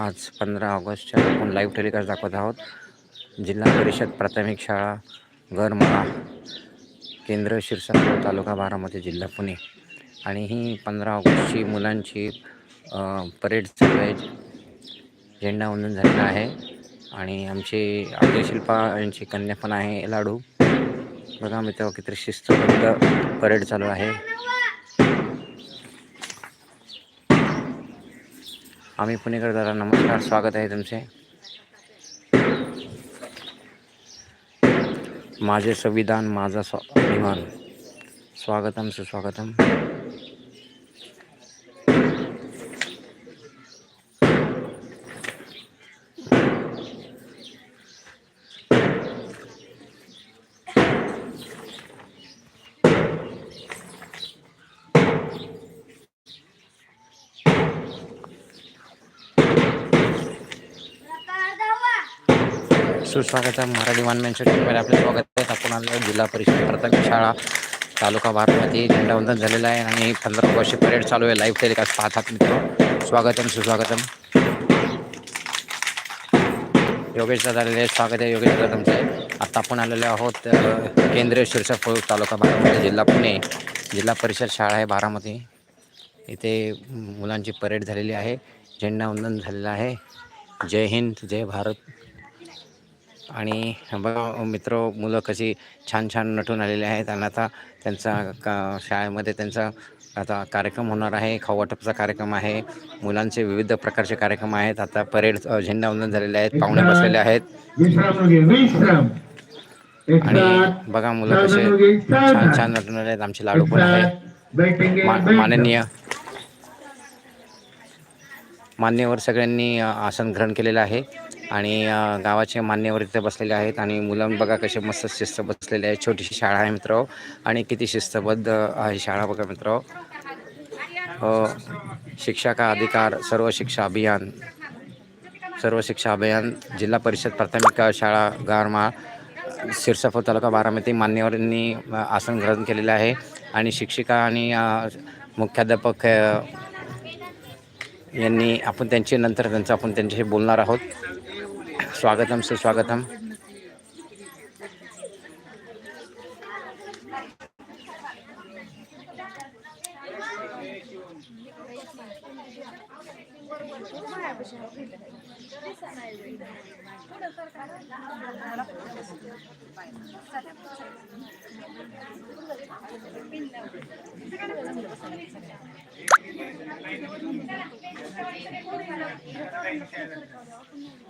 आज पंधरा ऑगस्टच्या आपण लाईव्ह टेलिकास्ट दाखवत आहोत. जिल्हा परिषद प्राथमिक शाळा गरमाळा केंद्र शिरसागर तालुका बारामती जिल्हा पुणे. आणि ही पंधरा ऑगस्टची मुलांची परेड चालू आहे झेंडा वंदन झालेला आहे. आणि आमची अजय शिल्पा यांची कन्या पण आहे लाडू. बघा मित्र किती शिस्तबद्ध परेड चालू आहे. आम्ही पुणेकर दादा नमस्कार स्वागत आहे तुमचे. माझे संविधान माझा स्वा अभिमान. स्वागतम सुस्वागतम. सुस्वागतम. मराठी वन मॅन आपलं स्वागत आहे. आपण आलो जिल्हा परिषद प्राथमिक शाळा तालुका बारामती. झेंडावंदन झालेलं आहे आणि पंधरा वर्ष परेड चालू आहे. लाईव्ह टेलिकास्ट पाहतात मित्र. स्वागतम सुस्वागतम. योगेश दादा आलेले आहे. स्वागत आहे योगेश दादा तुमचं. आता आपण आलेले आहोत केंद्रीय शीर्षक तालुका बारामती जिल्हा पुणे. जिल्हा परिषद शाळा आहे बारामती. इथे मुलांची परेड झालेली आहे. झेंडावंदन झालेलं आहे. जय हिंद जय भारत. आणि बघा मित्र मुलं कशी छान छान नटून आलेले आहेत आणि आता त्यांचा का शाळेमध्ये त्यांचा आता कार्यक्रम होणार आहे. खाऊवाटपचा कार्यक्रम आहे. मुलांचे विविध प्रकारचे कार्यक्रम आहेत. आता परेड झेंडावंदन झालेले आहेत. पाहुणे बसलेले आहेत. आणि बघा मुलं कसे छान छान नटून आले आहेत. आमचे लाडू पण आहे बैठेंगे मा- बैठ माननीय. मान्यवर सगळ्यांनी आसन ग्रहण केलेलं आहे. आणि गावाचे मान्यवर इथे बसलेले आहेत आणि मुलं बघा कसे मस्त शिस्त बसलेले आहेत. छोटीशी शाळा आहे मित्र. आणि किती शिस्तबद्ध आहे शाळा बघा मित्र. शिक्षा का अधिकार सर्व शिक्षा अभियान. सर्व शिक्षा अभियान जिल्हा परिषद प्राथमिक शाळा गारमाळ सिरसापूर तालुका बारामती मान्यवरांनी आसन ग्रहण केलेलं आहे. आणि शिक्षिका आणि मुख्याध्यापक यांनी आपण त्यांचे नंतर त्यांचं आपण त्यांच्याशी बोलणार आहोत. स्वागतम सुस्वागतम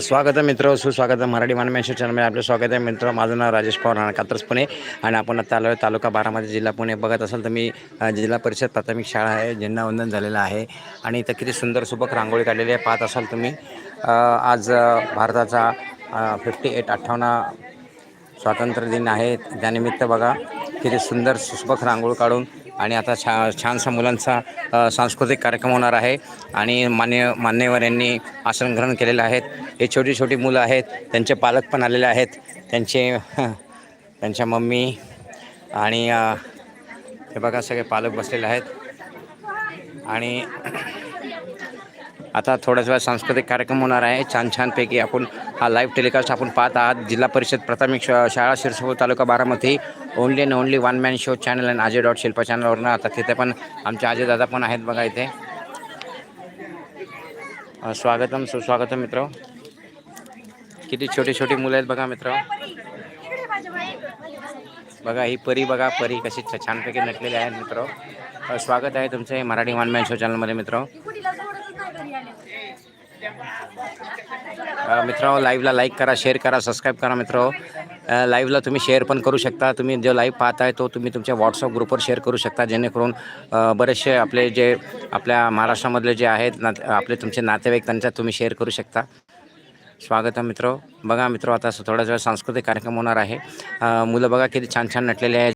स्वागत आहे मित्र सुस्वागत आहे मराठी मानमेश्वर चॅनलमध्ये आपलं स्वागत आहे मित्र माझं नाव राजेश पवार राणा पुणे. आणि आपण आता आलो तालुका बारामती जिल्हा पुणे. बघत असाल तर मी जिल्हा परिषद प्राथमिक शाळा आहे झेंडावंदन झालेलं आहे. आणि इथं किती सुंदर सुबक रांगोळी काढलेली आहे पाहत असाल तुम्ही. आज भारताचा फिफ्टी एट अठ्ठावन्न स्वातंत्र्य दिन आहे. त्यानिमित्त बघा किती सुंदर सुबक रांगोळ काढून आणि आता छा छानसा मुलांचा सांस्कृतिक कार्यक्रम होणार आहे. आणि मान्य मान्यवर यांनी आसन ग्रहण केलेलं आहेत. हे छोटी छोटी मुलं आहेत. त्यांचे पालक पण आलेले आहेत. त्यांचे त्यांच्या मम्मी आणि हे बघा सगळे पालक बसलेले आहेत. आणि आता थोड्याच वेळा सांस्कृतिक कार्यक्रम होणार आहे. छान छानपैकी आपण हा लाईव्ह टेलिकास्ट आपण पाहत आहात. जिल्हा परिषद प्राथमिक शाळा शिरसोबत तालुका Baramati. Only and only one man show channel and Ajay dot Shilpa चॅनलवरनं आता तिथे पण आमचे अजय दादा पण आहेत बघा इथे. स्वागतम सुस्वागतम मित्र. किती छोटी छोटी मुलं आहेत बघा मित्र. बघा ही परी बघा परी कशी छानपैकी नटलेली आहेत मित्र. स्वागत आहे तुमचं मराठी वन मॅन शो चॅनलमध्ये मित्र. मित्र लाईव्हला लाईक करा शेअर करा सबस्क्राईब करा मित्र. लाईव्हला तुम्ही शेअर पण करू शकता. तुम्ही जो लाईव्ह पाहताय तो तुम्ही तुमच्या व्हॉट्सअप ग्रुपवर शेअर करू शकता. जेणेकरून बरेचसे आपले जे आपल्या महाराष्ट्रामधले जे आहेत ना आपले तुमचे नातेवाईक त्यांच्यात तुम्ही शेअर करू शकता. स्वागत आहे मित्र. बघा मित्र आता थोड्याच वेळ सांस्कृतिक कार्यक्रम होणार आहे. मुलं बघा किती छान छान नटलेले आहेत.